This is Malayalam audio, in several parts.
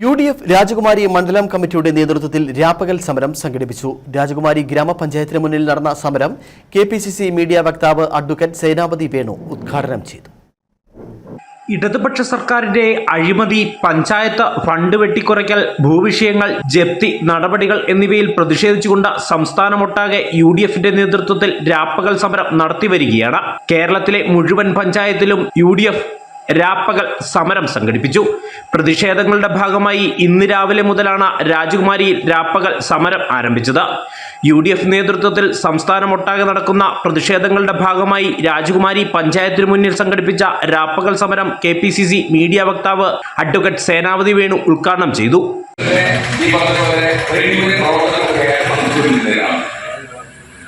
യു ഡി എഫ് രാജകുമാരി മണ്ഡലം കമ്മിറ്റിയുടെ നേതൃത്വത്തിൽ രാപ്പകൽ സമരം സംഘടിപ്പിച്ചു. രാജകുമാരി ഗ്രാമപഞ്ചായത്തിന് മുന്നിൽ നടന്ന സമരം K P C C media വക്താവ് അഡ്വക്കേറ്റ് സേനാപതി വേണു ഉദ്ഘാടനം ചെയ്തു. ഇടതുപക്ഷ സർക്കാരിന്റെ അഴിമതി പഞ്ചായത്ത് ഫണ്ട് വെട്ടിക്കുറയ്ക്കൽ ഭൂവിഷയങ്ങൾ ജപ്തി നടപടികൾ എന്നിവയിൽ പ്രതിഷേധിച്ചുകൊണ്ട് സംസ്ഥാനമൊട്ടാകെ യു ഡി എഫിന്റെ നേതൃത്വത്തിൽ രാപ്പകൽ സമരം നടത്തിവരികയാണ്. കേരളത്തിലെ മുഴുവൻ പഞ്ചായത്തിലും യു ഡി എഫ് രാപ്പകൽ സമരം സംഘടിപ്പിച്ചു. പ്രതിഷേധങ്ങളുടെ ഭാഗമായി ഇന്ന് രാവിലെ മുതലാണ് രാജകുമാരിയിൽ രാപ്പകൽ സമരം ആരംഭിച്ചത്. യു ഡി എഫ് നേതൃത്വത്തിൽ സംസ്ഥാനമൊട്ടാകെ നടക്കുന്ന പ്രതിഷേധങ്ങളുടെ ഭാഗമായി രാജകുമാരി പഞ്ചായത്തിന് മുന്നിൽ സംഘടിപ്പിച്ച രാപ്പകൽ സമരം K P C C media വക്താവ് അഡ്വക്കേറ്റ് സേനാപതി വേണു ഉദ്ഘാടനം ചെയ്തു.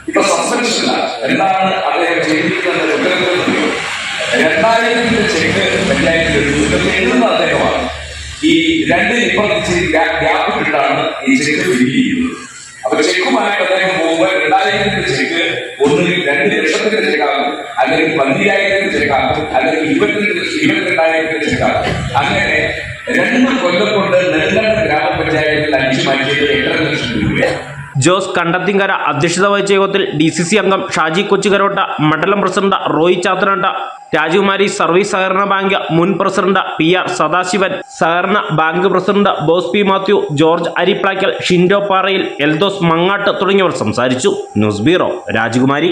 ഇപ്പൊ സസ്പെൻഷനില്ല എന്താണ് അദ്ദേഹം ഉത്തരത്തിൽ എഴുതുന്ന അദ്ദേഹമാണ് ഈ രണ്ട് ഇപ്പുറത്ത് ഗ്യാപ്പ് ഇട്ടിട്ടാണ് ഈ ചെക്ക് ഫില്ല് ചെയ്യുന്നത്. അപ്പൊ ചെക്കുമായിട്ട് അദ്ദേഹം പോകുമ്പോൾ രണ്ടായിരത്തിന്റെ ചെക്ക് ഒന്നുകിൽ രണ്ട് ലക്ഷത്തിന്റെ ചെക്കാകും അല്ലെങ്കിൽ പന്തിരായിരത്തിന്റെ ചെക്കാകും അല്ലെങ്കിൽ ഇരുപത്തിരണ്ട് ഇരുപത്തിരണ്ടായിരത്തിന്റെ ചെക്കാകും. അങ്ങനെ രണ്ട് കൊല്ലം കൊണ്ട് നെടുങ്കണ്ടം ഗ്രാമപഞ്ചായത്തിൽ അടിച്ചു മാറ്റിയത് എട്ടര ലക്ഷം രൂപയാണ്. ജോസ് കണ്ടത്തിങ്കര അധ്യക്ഷത വഹിച്ച യോഗത്തിൽ ഡി സി സി അംഗം ഷാജി കൊച്ചുകരോട്ട മണ്ഡലം പ്രസിഡന്റ് റോയ് ചാത്തനട്ട രാജകുമാരി സർവീസ് സഹകരണ ബാങ്ക് മുൻ പ്രസിഡന്റ് പി ആർ സദാശിവൻ സഹകരണ bank president Bose P Mathew George Ariplackal Shindo Parayil Eldhose Mangattu തുടങ്ങിയവർ സംസാരിച്ചു. ന്യൂസ് ബ്യൂറോ രാജകുമാരി.